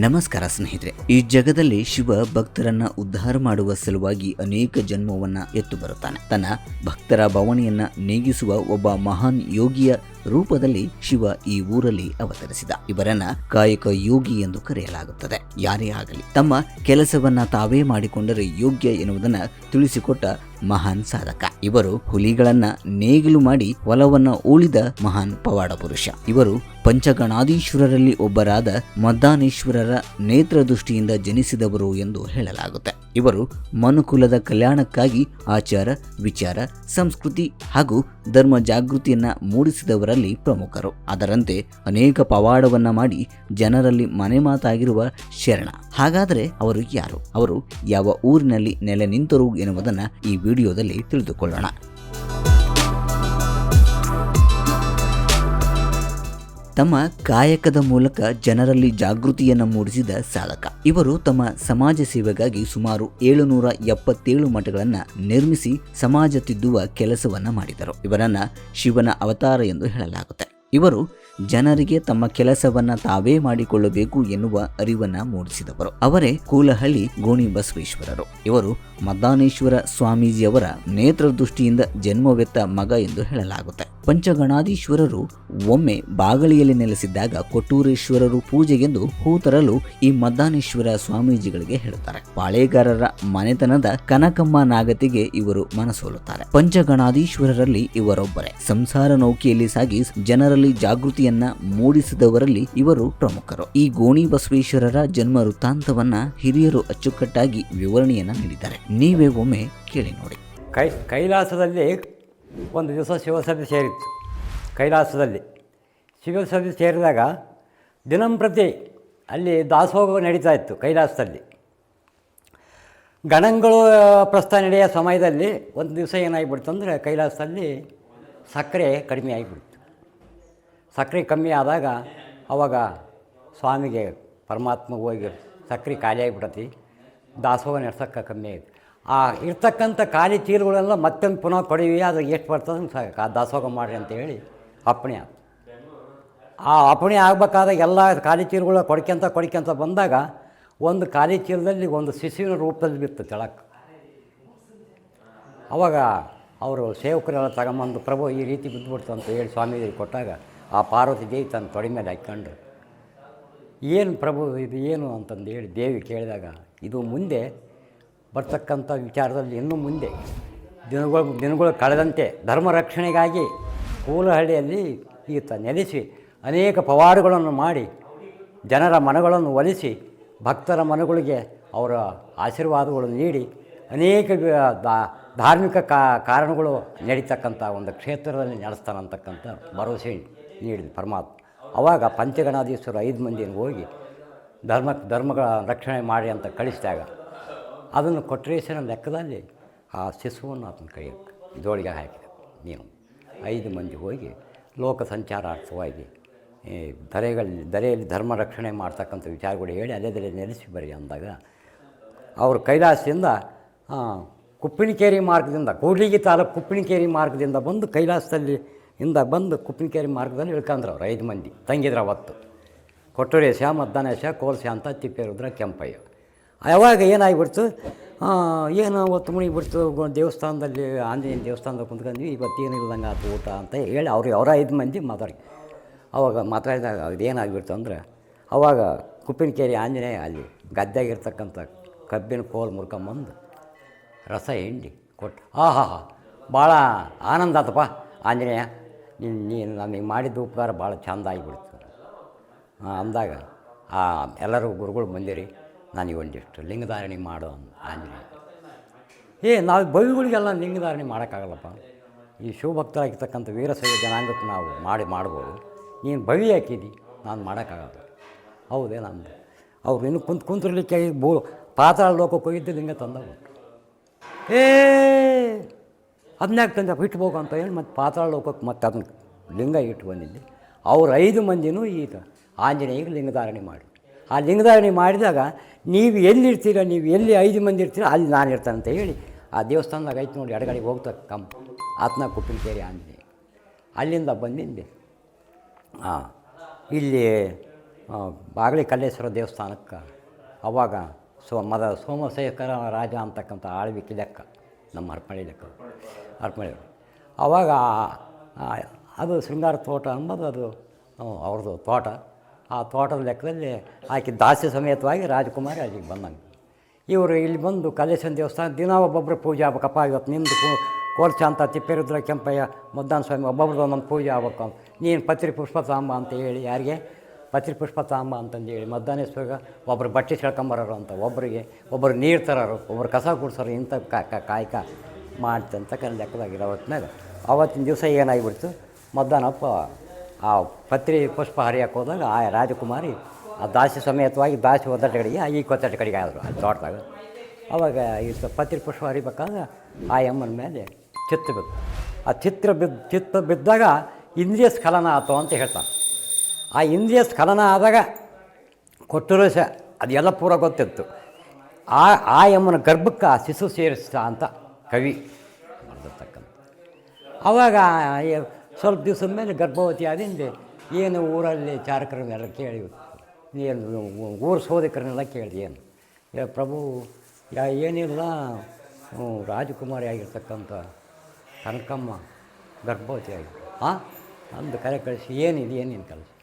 ನಮಸ್ಕಾರ ಸ್ನೇಹಿತರೆ, ಈ ಜಗದಲ್ಲಿ ಶಿವ ಭಕ್ತರನ್ನ ಉದ್ಧಾರ ಮಾಡುವ ಸಲುವಾಗಿ ಅನೇಕ ಜನ್ಮವನ್ನ ಎತ್ತು ಬರುತ್ತಾನೆ. ತನ್ನ ಭಕ್ತರ ಭಾವನೆಯನ್ನ ನೀಗಿಸುವ ಒಬ್ಬ ಮಹಾನ್ ಯೋಗಿಯ ರೂಪದಲ್ಲಿ ಶಿವ ಈ ಊರಲ್ಲಿ ಅವತರಿಸಿದ. ಇವರನ್ನ ಕಾಯಕ ಯೋಗಿ ಎಂದು ಕರೆಯಲಾಗುತ್ತದೆ. ಯಾರೇ ಆಗಲಿ, ತಮ್ಮ ಕೆಲಸವನ್ನ ತಾವೇ ಮಾಡಿಕೊಂಡರೆ ಯೋಗ್ಯ ಎನ್ನುವುದನ್ನ ತಿಳಿಸಿಕೊಟ್ಟ ಮಹಾನ್ ಸಾಧಕ. ಇವರು ಹುಲಿಗಳನ್ನ ನೇಗಿಲು ಮಾಡಿ ಹೊಲವನ್ನ ಉಳಿದ ಮಹಾನ್ ಪವಾಡ ಪುರುಷ. ಇವರು ಪಂಚಗಣಾಧೀಶ್ವರರಲ್ಲಿ ಒಬ್ಬರಾದ ಮದ್ದಾನೇಶ್ವರರ ನೇತ್ರ ದೃಷ್ಟಿಯಿಂದ ಜನಿಸಿದವರು ಎಂದು ಹೇಳಲಾಗುತ್ತೆ. ಇವರು ಮನುಕುಲದ ಕಲ್ಯಾಣಕ್ಕಾಗಿ ಆಚಾರ, ವಿಚಾರ, ಸಂಸ್ಕೃತಿ ಹಾಗೂ ಧರ್ಮ ಜಾಗೃತಿಯನ್ನ ಮೂಡಿಸಿದವರಲ್ಲಿ ಪ್ರಮುಖರು. ಅದರಂತೆ ಅನೇಕ ಪವಾಡವನ್ನ ಮಾಡಿ ಜನರಲ್ಲಿ ಮನೆ ಮಾತಾಗಿರುವ ಶರಣ. ಹಾಗಾದರೆ ಅವರು ಯಾರು? ಅವರು ಯಾವ ಊರಿನಲ್ಲಿ ನೆಲೆ ನಿಂತರು ಎನ್ನುವುದನ್ನು ಈ ವಿಡಿಯೋದಲ್ಲಿ ತಿಳಿದುಕೊಳ್ಳೋಣ. ತಮ್ಮ ಕಾಯಕದ ಮೂಲಕ ಜನರಲ್ಲಿ ಜಾಗೃತಿಯನ್ನು ಮೂಡಿಸಿದ ಸಾಧಕ ಇವರು ತಮ್ಮ ಸಮಾಜ ಸೇವೆಗಾಗಿ ಸುಮಾರು ಏಳುನೂರ ಎಪ್ಪತ್ತೇಳು ಮಠಗಳನ್ನು ನಿರ್ಮಿಸಿ ಸಮಾಜ ತಿದ್ದುವ ಕೆಲಸವನ್ನ ಮಾಡಿದರು. ಇವರನ್ನ ಶಿವನ ಅವತಾರ ಎಂದು ಹೇಳಲಾಗುತ್ತೆ. ಇವರು ಜನರಿಗೆ ತಮ್ಮ ಕೆಲಸವನ್ನ ತಾವೇ ಮಾಡಿಕೊಳ್ಳಬೇಕು ಎನ್ನುವ ಅರಿವನ್ನ ಮೂಡಿಸಿದವರು. ಅವರೇ ಕೂಲಹಳ್ಳಿ ಗೋಣಿ ಬಸವೇಶ್ವರರು ಇವರು ಮದ್ದಾನೇಶ್ವರ ಸ್ವಾಮೀಜಿಯವರ ನೇತ್ರದೃಷ್ಟಿಯಿಂದ ಜನ್ಮವೆತ್ತ ಮಗ ಎಂದು ಹೇಳಲಾಗುತ್ತೆ. ಪಂಚಗಣಾಧೀಶ್ವರರು ಒಮ್ಮೆ ಬಾಗಳಿಯಲ್ಲಿ ನೆಲೆಸಿದ್ದಾಗ ಕೊಟ್ಟೂರೇಶ್ವರರು ಪೂಜೆಗೆಂದು ಹೂ ತರಲು ಈ ಮದ್ದಾನೇಶ್ವರ ಸ್ವಾಮೀಜಿಗಳಿಗೆ ಹೇಳುತ್ತಾರೆ. ಪಾಳೇಗಾರರ ಮನೆತನದ ಕನಕಮ್ಮ ನಾಗತಿಗೆ ಇವರು ಮನಸೋಲುತ್ತಾರೆ. ಪಂಚಗಣಾಧೀಶ್ವರರಲ್ಲಿ ಇವರೊಬ್ಬರೇ. ಸಂಸಾರ ನೌಕೆಯಲ್ಲಿ ಸಾಗಿ ಜನರಲ್ಲಿ ಜಾಗೃತಿಯನ್ನ ಮೂಡಿಸಿದವರಲ್ಲಿ ಇವರು ಪ್ರಮುಖರು. ಈ ಗೋಣಿ ಬಸವೇಶ್ವರರ ಜನ್ಮ ವೃತ್ತಾಂತವನ್ನ ಹಿರಿಯರು ಅಚ್ಚುಕಟ್ಟಾಗಿ ವಿವರಣೆಯನ್ನ ನೀಡಿದ್ದಾರೆ. ನೀವೇ ಒಮ್ಮೆ ಕೇಳಿ ನೋಡಿ. ಕೈ, ಕೈಲಾಸದಲ್ಲಿ ಒಂದು ದಿವಸ ಶಿವಸಭೆ ಸೇರಿತ್ತು. ಕೈಲಾಸದಲ್ಲಿ ಶಿವಸಭೆ ಸೇರಿದಾಗ ದಿನಂಪ್ರತಿ ಅಲ್ಲಿ ದಾಸೋಗ ನಡೀತಾ ಇತ್ತು ಕೈಲಾಸದಲ್ಲಿ. ಗಣಗಳು ಪ್ರಸ್ಥಾನ ನಡೆಯೋ ಸಮಯದಲ್ಲಿ ಒಂದು ದಿವಸ ಏನಾಗ್ಬಿಡ್ತು ಅಂದರೆ ಕೈಲಾಸದಲ್ಲಿ ಸಕ್ಕರೆ ಕಡಿಮೆ ಆಗಿಬಿಡ್ತು. ಸಕ್ಕರೆ ಕಮ್ಮಿ ಆದಾಗ ಅವಾಗ ಸ್ವಾಮಿಗೆ ಪರಮಾತ್ಮ ಹೋಗಿ ಸಕ್ಕರೆ ಖಾಲಿ ಆಗಿಬಿಡತಿ ದಾಸೋಹ ನಡ್ಸೋಕ್ಕೆ ಕಮ್ಮಿ ಆಯಿತು. ಆ ಇರ್ತಕ್ಕಂಥ ಖಾಲಿ ಚೀಲಗಳೆಲ್ಲ ಮತ್ತೊಂದು ಪುನಃ ಕೊಡಿವಿ, ಅದು ಎಷ್ಟು ಬರ್ತದೆ ಸಾಕು. ಆ ದಾಸೋಹ ಮಾಡಿರಿ ಅಂತ ಹೇಳಿ ಅಪ್ಪಣೆ ಆಯ್ತು. ಆ ಅಪ್ಪಣೆ ಆಗಬೇಕಾದಾಗ ಎಲ್ಲ ಖಾಲಿ ಚೀಲಗಳು ಕೊಡ್ಕೊಂತ ಕೊಡ್ಕೊಂತ ಬಂದಾಗ ಒಂದು ಖಾಲಿ ಚೀಲದಲ್ಲಿ ಒಂದು ಶಿಶುವಿನ ರೂಪದಲ್ಲಿ ಬಿತ್ತು ತೆಳಕ್ಕೆ ಅವಾಗ ಅವರು ಸೇವಕರೆಲ್ಲ ತಗೊಂಬಂದು, ಪ್ರಭು ಈ ರೀತಿ ಬಿದ್ದುಬಿಡ್ತು ಅಂತ ಹೇಳಿ ಸ್ವಾಮೀಜಿ ಕೊಟ್ಟಾಗ ಆ ಪಾರ್ವತಿ ದೇವಿ ತನ್ನ ತೊಡೆ ಮೇಲೆ ಹಾಕ್ಕೊಂಡು ಏನು ಪ್ರಭು ಇದು ಏನು? ಅಂತಂದು ಹೇಳಿ ದೇವಿ ಕೇಳಿದಾಗ, ಇದು ಮುಂದೆ ಬರ್ತಕ್ಕಂಥ ವಿಚಾರದಲ್ಲಿ ಇನ್ನೂ ಮುಂದೆ ದಿನಗಳು ದಿನಗಳು ಕಳೆದಂತೆ ಧರ್ಮ ರಕ್ಷಣೆಗಾಗಿ ಕೂಲಹಳ್ಳಿಯಲ್ಲಿ ಈತ ನೆಲೆಸಿ ಅನೇಕ ಪವಾಡಗಳನ್ನು ಮಾಡಿ ಜನರ ಮನಗಳನ್ನು ಒಲಿಸಿ ಭಕ್ತರ ಮನಗಳಿಗೆ ಅವರ ಆಶೀರ್ವಾದಗಳು ನೀಡಿ ಅನೇಕ ಧಾರ್ಮಿಕ ಕಾರಣಗಳು ನಡೀತಕ್ಕಂಥ ಒಂದು ಕ್ಷೇತ್ರದಲ್ಲಿ ನಡೆಸ್ತಾನಂತಕ್ಕಂಥ ಭರವಸೆ ನೀಡಿದ ಪರಮಾತ್ಮ. ಅವಾಗ ಪಂಚಗಣಾಧೀಶ್ವರ ಐದು ಮಂದಿಯನ್ನು ಹೋಗಿ ಧರ್ಮ, ಧರ್ಮಗಳ ರಕ್ಷಣೆ ಮಾಡಿ ಅಂತ ಕಳಿಸಿದಾಗ ಅದನ್ನು ಕೊಟ್ರೇಶನ ಲೆಕ್ಕದಲ್ಲಿ ಆ ಶಿಶುವನ್ನು ಆತನ ಕೈ ಜೋಳಿಗೆ ಹಾಕಿದೆ. ನೀನು ಐದು ಮಂದಿ ಹೋಗಿ ಲೋಕ ಸಂಚಾರಾರ್ಥವಾಗಿ ಈ ಧರೆಗಳಲ್ಲಿ ಧರೆಯಲ್ಲಿ ಧರ್ಮ ರಕ್ಷಣೆ ಮಾಡ್ತಕ್ಕಂಥ ವಿಚಾರಗಳು ಹೇಳಿ ಅಲ್ಲೇ ನೆಲೆಸಿ ಬರೀ ಅಂದಾಗ ಅವರು ಕೈಲಾಸದಿಂದ ಕುಪ್ಪಿಣಿಕೇರಿ ಮಾರ್ಗದಿಂದ, ಕೂಡ್ಲಿಗಿ ತಾಲೂಕು ಕುಪ್ಪಿಣಿಕೇರಿ ಮಾರ್ಗದಿಂದ ಬಂದು ಕೈಲಾಸದಲ್ಲಿ ಇಂದ ಬಂದು ಕುಪ್ಪಿನಕೇರಿ ಮಾರ್ಗದಲ್ಲಿ ಇಳ್ಕೊಂಡ್ರು ಅವ್ರು ಐದು ಮಂದಿ. ತಂಗಿದ್ರು ಅವತ್ತು ಕೊಟ್ಟೂರೇಶ ಮದ್ದಾನೇಶ ಅಂತ ತಿಪ್ಪೇರುದ್ರ ಕೆಂಪಯ್ಯ. ಯಾವಾಗ ಏನಾಗಿಬಿಡ್ತು? ಏನು ಅವತ್ತು ಮುಣಿ ಬಿಡ್ತು ದೇವಸ್ಥಾನದಲ್ಲಿ ಆಂಜನೇಯ ದೇವಸ್ಥಾನದಲ್ಲಿ ಕುಂತ್ಕೊಂಡ್ವಿ ಇವತ್ತು ಏನು ಇಲ್ದಂಗೆ ಆತು ಊಟ ಅಂತ ಹೇಳಿ ಅವ್ರಿಗೆ ಅವರ ಐದು ಮಂದಿ ಮಾತಾಡಿ. ಅವಾಗ ಮಾತಾಡಿದಾಗ ಅದೇನಾಗ್ಬಿಡ್ತು ಅಂದರೆ, ಅವಾಗ ಕುಪ್ಪಿನಕೇರಿ ಆಂಜನೇಯ ಅಲ್ಲಿ ಗದ್ದೆಗಿರ್ತಕ್ಕಂಥ ಕಬ್ಬಿನ ಕೋಲ್ ಮುರ್ಕೊಂಬಂದು ರಸ ಹಿಂಡಿ ಕೊಟ್ಟು. ಆಹಾ ಭಾಳ ಆನಂದ ಆತಪ್ಪ ಆಂಜನೇಯ. ನೀನು ನೀನು ನನಗೆ ಮಾಡಿದ ಉಪಕಾರ ಭಾಳ ಚಂದ ಆಗಿಬಿಡ್ತು. ಅಂದಾಗ, ಆ, ಎಲ್ಲರೂ ಗುರುಗಳು ಬಂದಿರಿ ನನಗೆ ಒಂದಿಷ್ಟು ಲಿಂಗಧಾರಣೆ ಮಾಡು ಆಂಜನೇಯ ಏ, ನಾವು ಬವಿಗಳಿಗೆಲ್ಲ ಲಿಂಗಧಾರಣೆ ಮಾಡೋಕ್ಕಾಗಲ್ಲಪ್ಪ. ಈ ಶಿವಭಕ್ತರಾಗಿರ್ತಕ್ಕಂಥ ವೀರಶೈವ ಜನಾಂಗಕ್ಕೆ ನಾವು ಮಾಡಿ ಮಾಡ್ಬೋದು. ನೀನು ಬವಿ ಹಾಕಿದಿ, ನಾನು ಮಾಡೋಕ್ಕಾಗಲ್ಲ. ಹೌದೇ ನಂದು. ಅವ್ರು ಇನ್ನು ಕುಂತು ಕುಂತಿರ್ಲಿಕ್ಕೆ ಬೋ ಪಾತ್ರ ಲೋಕಕ್ಕೆ ಹೋಗಿದ್ದು ಲಿಂಗ ತಂದ ಏ! ಅದನ್ಯಾಕೆ ತಂದ ಇಟ್ಬೇಕು ಅಂತ ಹೇಳಿ ಮತ್ತು ಪಾತಾಳ ಲೋಕಕ್ಕೆ ಮತ್ತೆ ಅದನ್ನ ಲಿಂಗ ಇಟ್ಟು ಬಂದಿದ್ದೆ. ಅವ್ರು ಐದು ಮಂದಿನೂ ಈಗ ಆಂಜನೇಯಗೆ ಲಿಂಗಧಾರಣೆ ಮಾಡಿ ಆ ಲಿಂಗಧಾರಣೆ ಮಾಡಿದಾಗ ನೀವು ಎಲ್ಲಿರ್ತೀರ, ನೀವು ಎಲ್ಲಿ ಐದು ಮಂದಿ ಇರ್ತೀರ ಅಲ್ಲಿ ನಾನು ಇರ್ತಾನೆ ಅಂತ ಹೇಳಿ ಆ ದೇವಸ್ಥಾನದಾಗ ಐತೆ ನೋಡಿ ಎಡಗಡೆಗೆ ಹೋಗ್ತಾ ಕಮ್ ಆತ್ನ ಕುಪ್ಪಿನಕೇರಿ ಆಂಜನೇಯ. ಅಲ್ಲಿಂದ ಬಂದಿದ್ದೆ ಹಾಂ ಇಲ್ಲಿ ಬಾಗಲಿ ಕಲ್ಲೇಶ್ವರ ದೇವಸ್ಥಾನಕ್ಕೆ ಅವಾಗ ಸೋ ಮದ ಸೋಮಶೇಖರ ರಾಜ ಅಂತಕ್ಕಂಥ ಆಳ್ವಿಕೆ ಲೆಕ್ಕ, ನಮ್ಮ ಹರಪಳ್ಳಿ ಲೆಕ್ಕ. ಹರಪಳ್ಳಿ ಅವಾಗ, ಆ- ಅದು ಶೃಂಗಾರ ತೋಟ ಅಂಬೋದು ಅದು ಅವ್ರದ್ದು ತೋಟ. ಆ ತೋಟದ ಲೆಕ್ಕದಲ್ಲಿ ಆಕೆ ದಾಸಿ ಸಮೇತವಾಗಿ ರಾಜಕುಮಾರಿ ಅಲ್ಲಿಗೆ ಬಂದಂಗೆ. ಇವರು ಇಲ್ಲಿ ಬಂದು ಕಲೇಶನ ದೇವಸ್ಥಾನ, ದಿನ ಒಬ್ಬೊಬ್ಬರು ಪೂಜೆ ಆಗ್ಬೇಕಪ್ಪ, ಇವತ್ತು ನಿಮ್ಮದು ಕೋರ್ಚ ಅಂತ ತಿಪ್ಪೇರುದ್ರ ಕೆಂಪಯ್ಯ ಮುದ್ದಾನ ಸ್ವಾಮಿ, ಒಬ್ಬೊಬ್ರದ್ದು ಒಂದೊಂದು ಪೂಜೆ ಆಗ್ಬೇಕು ನೀನು ಪತ್ರಿ ಪುಷ್ಪ ತಾಂಬ ಅಂತ ಹೇಳಿ, ಯಾರಿಗೆ? ಪತ್ರಿ ಪುಷ್ಪ ತಾಂಬ ಅಂತಂದು ಹೇಳಿ ಮದ್ದಾನೇಶ್ವರಿಗೆ ಒಬ್ಬರು ಬಟ್ಟೆ ಸೆಳ್ಕೊಂಬರೋರು ಅಂತ ಒಬ್ಬರಿಗೆ ಒಬ್ಬರು ನೀರು ತರೋರು ಒಬ್ಬರು ಕಸ ಕುಡ್ಸೋರು ಇಂಥ ಕಾಯಕ. ಮಾಡ್ತಂತ ಲೆಕ್ಕದಾಗಿರೋ ಹೊತ್ನಾಗ ಅವತ್ತಿನ ದಿವಸ ಏನಾಗಿಬಿಡ್ತು? ಮಧ್ಯಾಹ್ನಪ್ಪ ಆ ಪತ್ರಿ ಪುಷ್ಪ ಹರಿಯಕ್ಕೆ ಹೋದಾಗ ಆ ರಾಜಕುಮಾರಿ ಆ ದಾಸಿ ಸಮೇತವಾಗಿ ದಾಸಿ ಒದ್ದಟ ಕಡೆಗೆ, ಈ ಕೊತ್ತಟ ಕಡೆಗೆ ಆದರು, ಆ ತೋಟದಾಗ. ಅವಾಗ ಈ ಪತ್ರಿ ಪುಷ್ಪ ಹರಿಬೇಕಾದ್ರೆ ಆ ಅಮ್ಮನ ಮೇಲೆ ಚಿತ್ತ ಬಿತ್ತು ಆ ಚಿತ್ರ ಬಿದ್ದು ಚಿತ್ತ ಬಿದ್ದಾಗ ಇಂದ್ರಿಯ ಸ್ಖಲನ ಆತು ಅಂತ ಹೇಳ್ತಾನೆ. ಆ ಇಂದ್ರಿಯ ಸ್ಖಲನ ಆದಾಗ ಕೊಟ್ಟರು ಸಹ, ಅದೆಲ್ಲ ಪೂರ ಗೊತ್ತಿತ್ತು. ಆ ಆ ಯಮ್ಮನ ಗರ್ಭಕ್ಕೆ ಆ ಶಿಶು ಸೇರಿಸ್ತಾ ಅಂತ ಕವಿ ಬರೆದಿರ್ತಕ್ಕಂಥ ಆವಾಗ ಸ್ವಲ್ಪ ದಿವಸದ ಮೇಲೆ ಗರ್ಭವತಿ ಆದಿಂದ ಏನು ಊರಲ್ಲಿ ಚಾರಕರನ್ನೆಲ್ಲ ಕೇಳಿ, ಏನು ಊರು ಸೋದಕರನ್ನೆಲ್ಲ ಕೇಳಿದೆ ಏನು. ಏ, ಪ್ರಭು, ಯಾ, ಏನಿಲ್ಲ ರಾಜಕುಮಾರಿ ಆಗಿರ್ತಕ್ಕಂಥ ಕನಕಮ್ಮ ಗರ್ಭವತಿ ಆಗಿ ಹಾಂ ಅಂದು ಕರೆ ಕಳಿಸಿ, ಏನಿದೆ ಏನೇನು ಕಳಿಸಿ.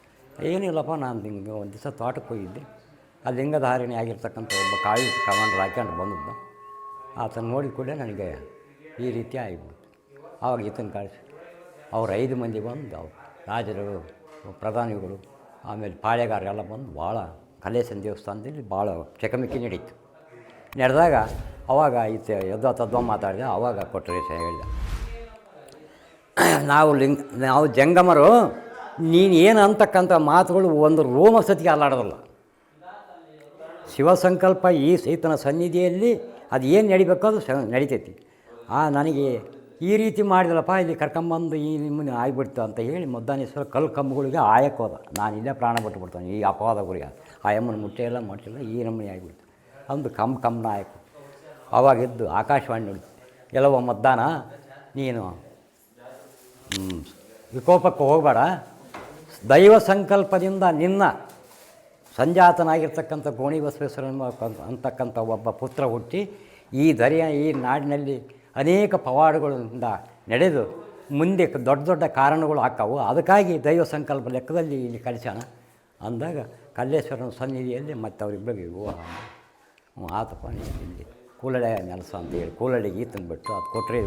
ಏನಿಲ್ಲಪ್ಪ, ನಾನು ಹಿಂಗೆ ಒಂದು ದಿವಸ ತೋಟಕ್ಕೆ ಹೋಗಿದ್ದೆ. ಅಲ್ಲಿ ಲಿಂಗಧಾರಿಣಿ ಆಗಿರ್ತಕ್ಕಂಥ ಒಬ್ಬ ಕಾವಿ ಕಮಾಂಡರ್ ಹಾಕ್ಯಂಡು ಬಂದದ್ದು. ಆತನ ನೋಡಿದ ಕೂಡ ನನಗೆ ಈ ರೀತಿ ಆಗಿಬಿಡ್ತು ಆವಾಗ ಈತನ ಕಳಿಸಿ. ಅವ್ರು ಐದು ಮಂದಿ ಬಂದು ಅವ್ರು ರಾಜರು, ಪ್ರಧಾನಿಗಳು, ಆಮೇಲೆ ಪಾಳೆಗಾರರೆಲ್ಲ ಬಂದು ಭಾಳ ಕಲೇಶನ ದೇವಸ್ಥಾನದಲ್ಲಿ ಭಾಳ ಚಕಮಕಿ ನಡೀತು. ನಡೆದಾಗ ಅವಾಗ ಈತ ಯದ್ವ ತದ್ವ ಮಾತಾಡಿದೆ, ಅವಾಗ ಕೊಟ್ಟರೆ ಹೇಳಿದ. ನಾವು ಲಿಂಗ, ನಾವು ಜಂಗಮರು, ನೀನು ಏನು ಅಂತಕ್ಕಂಥ ಮಾತುಗಳು ಒಂದು ರೋಮ ಸತಿಗೆ ಅಲ್ಲಾಡೋದಲ್ಲ. ಶಿವಸಂಕಲ್ಪ ಈ ಸೈತನ ಸನ್ನಿಧಿಯಲ್ಲಿ ಅದು ಏನು ನಡಿಬೇಕೋ ಅದು ಸ ನಡಿತೈತಿ. ಆ, ನನಗೆ ಈ ರೀತಿ ಮಾಡಿದಲ್ಲಪ್ಪ ಇಲ್ಲಿ ಕರ್ಕೊಂಬಂದು ಈ ನಿಮ್ಮನ್ನು ಆಗಿಬಿಡ್ತು ಅಂತ ಹೇಳಿ ಮುದ್ದಾನೇಶ್ವರ ಕಲ್ಲು ಕಂಬಗಳಿಗೆ ಆಯಕ್ಕೆ ಹೋದ. ನಾನು ಇಲ್ಲೇ ಪ್ರಾಣ ಬಿಟ್ಟು ಬಿಡ್ತಾನೆ. ಈ ಅಪವಾದಗಳಿಗೆ ಆ ಯಮ್ಮನ ಮುಟ್ಟೆ ಎಲ್ಲ ಮಾಡಿಸಿಲ್ಲ ಈ ನಮ್ಮನೆ ಆಗಿಬಿಡ್ತು. ಅಂದು ಕಮ್ ನಾಯಕ. ಆಯ್ತು ಅವಾಗಿದ್ದು ಆಕಾಶವಾಣಿ ನೋಡಿ ಎಲ್ಲವ ಮದ್ದಾನ, ನೀನು ವಿಕೋಪಕ್ಕೆ ಹೋಗಬೇಡ. ದೈವ ಸಂಕಲ್ಪದಿಂದ ನಿನ್ನ ಸಂಜಾತನಾಗಿರ್ತಕ್ಕಂಥ ಗೋಣಿ ಬಸವೇಶ್ವರ ಅಂತಕ್ಕಂಥ ಒಬ್ಬ ಪುತ್ರ ಹುಟ್ಟಿ ಈ ದರಿಯ ಈ ನಾಡಿನಲ್ಲಿ ಅನೇಕ ಪವಾಡಗಳಿಂದ ನಡೆದು ಮುಂದೆ ದೊಡ್ಡ ದೊಡ್ಡ ಕಾರಣಗಳು ಹಾಕವು ಅದಕ್ಕಾಗಿ ದೈವ ಸಂಕಲ್ಪ ಲೆಕ್ಕದಲ್ಲಿ ಇಲ್ಲಿ ಕಳಿಸೋಣ ಅಂದಾಗ ಕಲ್ಲೇಶ್ವರನ ಸನ್ನಿಧಿಯಲ್ಲಿ ಮತ್ತೆ ಅವರಿಬ್ಬರಿಗೆ ವಿವಾಹ ಆತಪ್ಪ ಇಲ್ಲಿ ಕೂಲಡೆ ನೆಲಸ ಅಂತ ಹೇಳಿ ಕೂಲಡೆ ಈತನ ಬಿಟ್ಟು ಅದು ಕೊಟ್ಟರೆ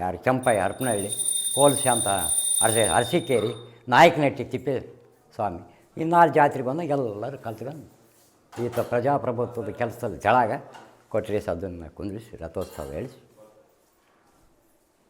ಯಾರು ಕೆಂಪಯ್ಯ ಹರಪನಹಳ್ಳಿ ಕೋಲ್ಸೆ ಅಂತ ಅರಸಿ, ಅರಸಿಕೇರಿ ನಾಯಕನಟ್ಟಿ ತಿಪ್ಪೆ ಸ್ವಾಮಿ ಇನ್ನಾರು ಜಾತ್ರೆ ಬಂದಾಗ ಎಲ್ಲರೂ ಕಲ್ತ್ಕೊಂಡು ಈತ ಪ್ರಜಾಪ್ರಭುತ್ವದ ಕೆಲಸದಲ್ಲಿ ಜಳಾಗ ಕೊಟ್ಟರೆ ಅದನ್ನು ಕುಂದ್ರಿಸಿ ರಥೋತ್ಸವ ಹೇಳಿಸಿ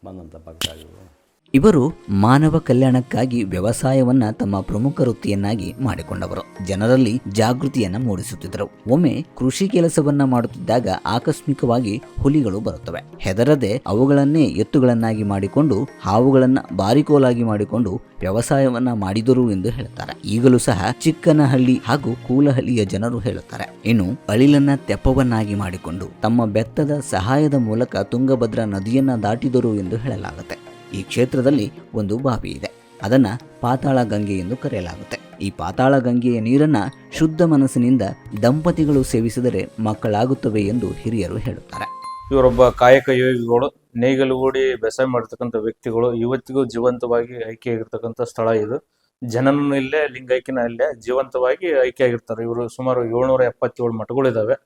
ಬಂದಂಥ ಭಕ್ತಾದಿಗಳು. ಇವರು ಮಾನವ ಕಲ್ಯಾಣಕ್ಕಾಗಿ ವ್ಯವಸಾಯವನ್ನ ತಮ್ಮ ಪ್ರಮುಖ ವೃತ್ತಿಯನ್ನಾಗಿ ಮಾಡಿಕೊಂಡವರು. ಜನರಲ್ಲಿ ಜಾಗೃತಿಯನ್ನ ಮೂಡಿಸುತ್ತಿದ್ದರು. ಒಮ್ಮೆ ಕೃಷಿ ಕೆಲಸವನ್ನ ಮಾಡುತ್ತಿದ್ದಾಗ ಆಕಸ್ಮಿಕವಾಗಿ ಹುಲಿಗಳು ಬರುತ್ತವೆ. ಹೆದರದೆ ಅವುಗಳನ್ನೇ ಎತ್ತುಗಳನ್ನಾಗಿ ಮಾಡಿಕೊಂಡು, ಹಾವುಗಳನ್ನ ಬಾರಿಕೋಲಾಗಿ ಮಾಡಿಕೊಂಡು ವ್ಯವಸಾಯವನ್ನ ಮಾಡಿದರು ಎಂದು ಹೇಳುತ್ತಾರೆ. ಈಗಲೂ ಸಹ ಚಿಕ್ಕನಹಳ್ಳಿ ಹಾಗೂ ಕೂಲಹಳ್ಳಿಯ ಜನರು ಹೇಳುತ್ತಾರೆ. ಇನ್ನು ಅಳಿಲನ್ನ ತೆಪ್ಪವನ್ನಾಗಿ ಮಾಡಿಕೊಂಡು ತಮ್ಮ ಬೆತ್ತದ ಸಹಾಯದ ಮೂಲಕ ತುಂಗಭದ್ರಾ ನದಿಯನ್ನ ದಾಟಿದರು ಎಂದು ಹೇಳಲಾಗುತ್ತೆ. ಈ ಕ್ಷೇತ್ರದಲ್ಲಿ ಒಂದು ಬಾವಿ ಇದೆ. ಅದನ್ನ ಪಾತಾಳ ಗಂಗೆ ಎಂದು ಕರೆಯಲಾಗುತ್ತೆ. ಈ ಪಾತಾಳ ಗಂಗೆಯ ನೀರನ್ನ ಶುದ್ಧ ಮನಸ್ಸಿನಿಂದ ದಂಪತಿಗಳು ಸೇವಿಸಿದರೆ ಮಕ್ಕಳಾಗುತ್ತವೆ ಎಂದು ಹಿರಿಯರು ಹೇಳುತ್ತಾರೆ. ಇವರೊಬ್ಬ ಕಾಯಕ ಯೋಗಿಗಳು ನೇಗಿಲುಗೂಡಿ ಬೇಸಾಯ ಮಾಡ್ತಕ್ಕಂಥ ವ್ಯಕ್ತಿಗಳು ಇವತ್ತಿಗೂ ಜೀವಂತವಾಗಿ ಆಯ್ಕೆಯಾಗಿರ್ತಕ್ಕಂಥ ಸ್ಥಳ ಇದು. ಜನನೂ ಇಲ್ಲೇ ಲಿಂಗೈಕ್ಯನ ಇಲ್ಲೇ, ಜೀವಂತವಾಗಿ ಆಯ್ಕೆಯಾಗಿರ್ತಾರೆ. ಇವರು ಸುಮಾರು ಏಳ್ನೂರ ಎಪ್ಪತ್ತೇಳು ಮಠಗಳಿದ್ದಾವೆ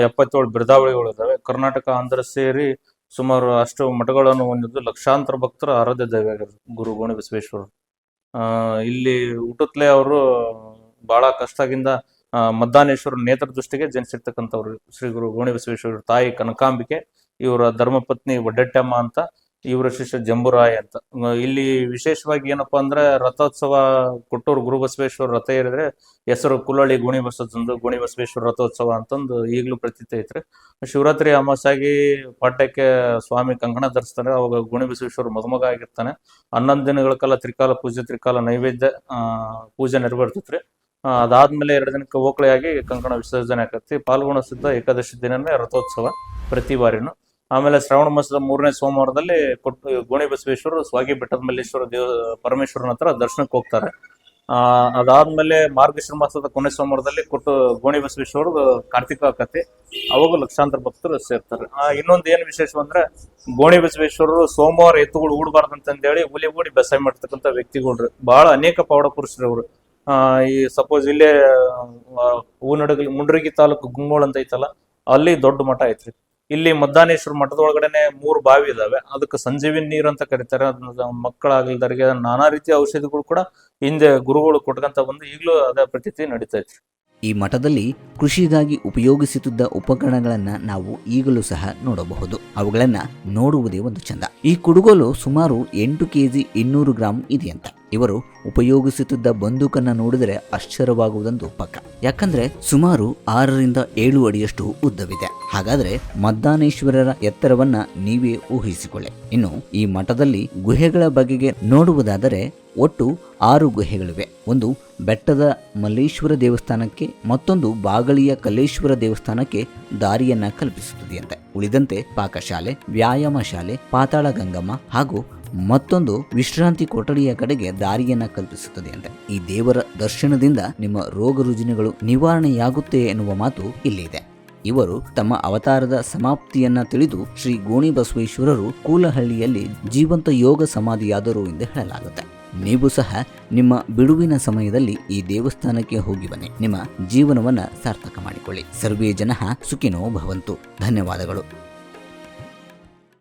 ಎಪ್ಪತ್ತೇಳು ಬಿರ್ದಾವಳಿಗಳು ಇದಾವೆ ಕರ್ನಾಟಕ ಆಂಧ್ರ ಸೇರಿ ಸುಮಾರು ಅಷ್ಟು ಮಠಗಳನ್ನು ಹೊಂದಿದ್ದು ಲಕ್ಷಾಂತರ ಭಕ್ತರ ಆರಾಧ್ಯ ದೈವ ಗುರು ಗೋಣಿ ಬಸವೇಶ್ವರರು ಆ, ಇಲ್ಲಿ ಊಟತ್ಲೆ ಅವರು ಬಹಳ ಕಷ್ಟದಿಂದ ಮದ್ದಾನೇಶ್ವರ ನೇತ್ರ ದೃಷ್ಟಿಗೆ ಜನಿಸಿರ್ತಕ್ಕಂಥವ್ರು ಶ್ರೀ ಗುರು ಗೋಣಿ ಬಸವೇಶ್ವರ ತಾಯಿ ಕನಕಾಂಬಿಕೆ, ಇವರ ಧರ್ಮಪತ್ನಿ ಒಡ್ಡೆಟ್ಟಮ್ಮ ಅಂತ ಇವರ ಶಿಷ್ಯ ಜಂಬುರಾಯ ಅಂತ. ಇಲ್ಲಿ ವಿಶೇಷವಾಗಿ ಏನಪ್ಪಾ ಅಂದ್ರೆ ರಥೋತ್ಸವ ಕೊಟ್ಟೂರು ಗುರುಬಸವೇಶ್ವರ ರಥ ಏರಿದ್ರೆ ಹೆಸರು ಕುಲಳ್ಳಿ ಗೋಣಿ ಗುಣಿಬಸವೇಶ್ವರ ಗೋಣಿ ಬಸವೇಶ್ವರ ರಥೋತ್ಸವ ಅಂತಂದು ಈಗಲೂ ಪ್ರತೀತಿ ಐತ್ರಿ. ಶಿವರಾತ್ರಿ ಅಮಾಸಾಗಿ ಪಾಠ್ಯಕ್ಕೆ ಸ್ವಾಮಿ ಕಂಕಣ ಧರಿಸ್ತಾನೆ ಅವಾಗ ಗೋಣಿ ಬಸವೇಶ್ವರ ಮದುಮಗ ಆಗಿರ್ತಾನೆ. ಹನ್ನೊಂದು ದಿನಗಳ ಕಾಲ ತ್ರಿಕಾಲ ಪೂಜೆ, ತ್ರಿಕಾಲ ನೈವೇದ್ಯ ಪೂಜೆ ನೆರವೇರ್ತೈತ್ರಿ. ಅದಾದ್ಮೇಲೆ ಎರಡು ದಿನಕ್ಕೆ ಓಕಳಿಯಾಗಿ ಕಂಕಣ ವಿಸರ್ಜನೆ ಆಕತಿ ಪಾಲ್ಗೊಣ ಸಿದ್ಧ ಏಕಾದಶಿ ದಿನನೇ ರಥೋತ್ಸವ ಪ್ರತಿ ಬಾರಿನು. ಆಮೇಲೆ ಶ್ರಾವಣ ಮಾಸದ ಮೂರನೇ ಸೋಮವಾರದಲ್ಲಿ ಕೊಟ್ಟು ಗೋಣಿ ಬಸವೇಶ್ವರರು ಸ್ವಾಗಿ ಬೆಟ್ಟದ ಮಲ್ಲೇಶ್ವರ ದೇವ, ಪರಮೇಶ್ವರನ ಹತ್ರ ದರ್ಶನಕ್ಕೆ ಹೋಗ್ತಾರೆ. ಆ, ಅದಾದ್ಮೇಲೆ ಮಾರ್ಗಶ್ರ ಮಾಸದ ಕೊನೆ ಸೋಮವಾರದಲ್ಲಿ ಕೊಟ್ಟು ಗೋಣಿ ಬಸವೇಶ್ವರದ ಕಾರ್ತಿಕ ಕತೆ ಅವಾಗ ಲಕ್ಷಾಂತರ ಭಕ್ತರು ಸೇರ್ತಾರೆ. ಆ, ಇನ್ನೊಂದು ಏನು ವಿಶೇಷ ಅಂದ್ರೆ ಗೋಣಿ ಬಸವೇಶ್ವರರು ಸೋಮವಾರ ಎತ್ತುಗಳು ಊಡಬಾರ್ದಂತಂದೇಳಿ ಹುಲಿ ಊಡಿ ಬೆಸಾಯ ಮಾಡ್ತಕ್ಕಂಥ ವ್ಯಕ್ತಿಗಳು ಬಹಳ ಅನೇಕ ಪೌಡ ಪುರುಷರು ಅವರು. ಆ, ಈ ಸಪೋಸ್ ಇಲ್ಲೇ ಹೂನಡಗಲಿ, ಮುಂಡ್ರಗಿ ತಾಲೂಕು ಗುಂಗೋಳ್ ಅಂತ ಐತಲ್ಲ, ಅಲ್ಲಿ ದೊಡ್ಡ ಮಠ ಐತ್ರಿ. ಇಲ್ಲಿ ಮದ್ದಾನೇಶ್ವರ ಮಠದೊಳಗಡೆನೆ ಮೂರು ಬಾವಿ ಇದಾವೆ. ಅದಕ್ಕೆ ಸಂಜೀವಿನ ನೀರು ಅಂತ ಕರೀತಾರೆ. ಅದನ್ನ ಮಕ್ಕಳಾಗಲ್ದರಿಗೆ ನಾನಾ ರೀತಿಯ ಔಷಧಿಗಳು ಕೂಡ ಹಿಂದೆ ಗುರುಗಳು ಕೊಟ್ಕಂತ ಬಂದು ಈಗಲೂ ಅದೇ ಪ್ರತೀತಿ ನಡೀತಾ ಇತ್ತು. ಈ ಮಠದಲ್ಲಿ ಕೃಷಿಗಾಗಿ ಉಪಯೋಗಿಸುತ್ತಿದ್ದ ಉಪಕರಣಗಳನ್ನ ನಾವು ಈಗಲೂ ಸಹ ನೋಡಬಹುದು. ಅವುಗಳನ್ನ ನೋಡುವುದೇ ಒಂದು ಚಂದ. ಈ ಕುಡುಗೋಲು ಸುಮಾರು ಎಂಟು ಕೆಜಿ ಇನ್ನೂರು ಗ್ರಾಂ ಇದೆಯಂತೆ ಇವರು ಉಪಯೋಗಿಸುತ್ತಿದ್ದ ಬಂದೂಕನ್ನು ನೋಡಿದರೆ ಆಶ್ಚರ್ಯವಾಗುವುದೊಂದು ಪಕ್ಕ. ಯಾಕಂದ್ರೆ ಸುಮಾರು ಆರರಿಂದ ಏಳು ಅಡಿಯಷ್ಟು ಉದ್ದವಿದೆ. ಹಾಗಾದ್ರೆ ಮದ್ದಾನೇಶ್ವರರ ಎತ್ತರವನ್ನ ನೀವೇ ಊಹಿಸಿಕೊಳ್ಳಿ. ಇನ್ನು ಈ ಮಠದಲ್ಲಿ ಗುಹೆಗಳ ಬಗೆಗೆ ನೋಡುವುದಾದರೆ ಒಟ್ಟು ಆರು ಗುಹೆಗಳಿವೆ. ಒಂದು ಬೆಟ್ಟದ ಮಲ್ಲೇಶ್ವರ ದೇವಸ್ಥಾನಕ್ಕೆ, ಮತ್ತೊಂದು ಬಾಗಳಿಯ ಕಲ್ಲೇಶ್ವರ ದೇವಸ್ಥಾನಕ್ಕೆ ದಾರಿಯನ್ನ ಕಲ್ಪಿಸುತ್ತದೆಯಂತೆ. ಉಳಿದಂತೆ ಪಾಕಶಾಲೆ ವ್ಯಾಯಾಮ ಶಾಲೆ ಪಾತಾಳ ಗಂಗಮ್ಮ ಹಾಗೂ ಮತ್ತೊಂದು ವಿಶ್ರಾಂತಿ ಕೊಠಡಿಯ ಕಡೆಗೆ ದಾರಿಯನ್ನ ಕಲ್ಪಿಸುತ್ತದೆಯಂತೆ ಈ ದೇವರ ದರ್ಶನದಿಂದ ನಿಮ್ಮ ರೋಗ ರುಜಿನಗಳು ನಿವಾರಣೆಯಾಗುತ್ತೆ ಎನ್ನುವ ಮಾತು ಇಲ್ಲಿದೆ ಇವರು ತಮ್ಮ ಅವತಾರದ ಸಮಾಪ್ತಿಯನ್ನ ತಿಳಿದು ಶ್ರೀ ಗೋಣಿ ಬಸವೇಶ್ವರರು ಕೂಲಹಳ್ಳಿಯಲ್ಲಿ ಜೀವಂತ ಯೋಗ ಸಮಾಧಿಯಾದರು ಎಂದು ಹೇಳಲಾಗುತ್ತೆ. ನೀವು ಸಹ ನಿಮ್ಮ ಬಿಡುವಿನ ಸಮಯದಲ್ಲಿ ಈ ದೇವಸ್ಥಾನಕ್ಕೆ ಹೋಗಿ ಬನ್ನಿ. ನಿಮ್ಮ ಜೀವನವನ್ನ ಸಾರ್ಥಕ ಮಾಡಿಕೊಳ್ಳಿ. ಸರ್ವೇ ಜನ ಸುಖಿನೋ ಭವಂತು. ಧನ್ಯವಾದಗಳು.